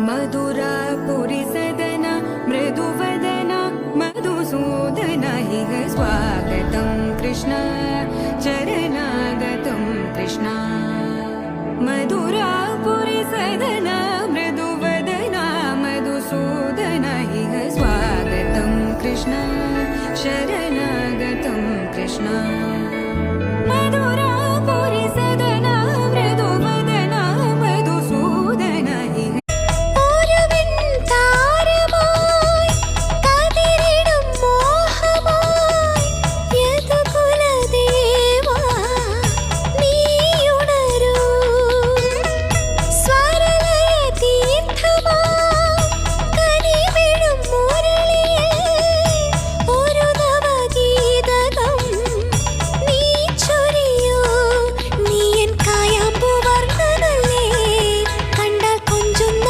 मधुरापुरि सदन मृदुवदन मधुसूदन मधुसूदनैः स्वागतं कृष्ण चरणागतं कृष्ण। मधुरापुरि सदन मृदुवदन मधुसूदन मधुसूदनैः स्वागतं कृष्ण शरणागतं कृष्ण।